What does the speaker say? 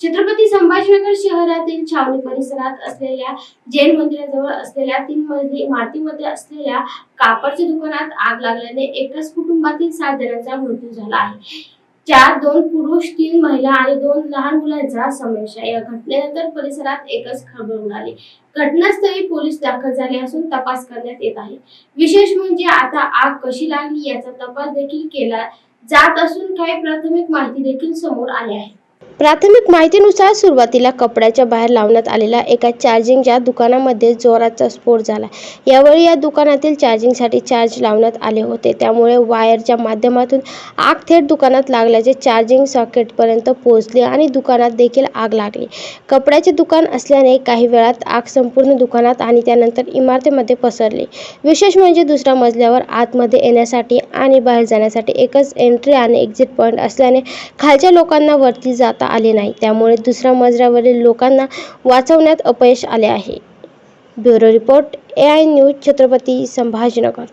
छत्रपती संभाजीनगर शहरातील छावणी परिसरात असलेल्या जैन मंदिराजवळ असलेल्या तीन मजली इमारतीमध्ये असलेल्या कापडच्या दुकानात आग लागल्याने एकाच कुटुंबातील सात जणांचा मृत्यू झाला आहे. चार दोन पुरुष तीन महिला आणि दोन लहान मुलांचा समावेश आहे. या घटनेनंतर परिसरात एकच खळबळ उडाली. घटनास्थळी पोलीस दाखल झाले असून तपास करण्यात येत आहे. विशेष म्हणजे आता आग कशी लागली याचा तपास देखील केला जात असून काही प्राथमिक माहिती देखील समोर आली आहे. प्राथमिक माहितीनुसार सुरुवातीला कपड्याच्या बाहेर लावण्यात आलेला एका चार्जिंगच्या दुकानामध्ये जोराचा स्फोट झाला. यावेळी या दुकानातील चार्जिंगसाठी चार्ज लावण्यात आले होते. त्यामुळे वायरच्या माध्यमातून आग थेट दुकानात लागल्याचे चार्जिंग सॉकेटपर्यंत पोहोचली आणि दुकानात देखील आग लागली. कपड्याचे दुकान असल्याने काही वेळात आग संपूर्ण दुकानात आणि त्यानंतर इमारतीमध्ये पसरली. विशेष म्हणजे दुसऱ्या मजल्यावर आतमध्ये येण्यासाठी आणि बाहेर जाण्यासाठी एकच एंट्री आणि एक्झिट पॉईंट असल्याने खालच्या लोकांना वरती जाता आले नाही. त्यामुळे दुसऱ्या मजल्यावरील लोकांना वाचवण्यात अपयश आले आहे. Bureau report A I news Chhatrapati Sambhajinagar.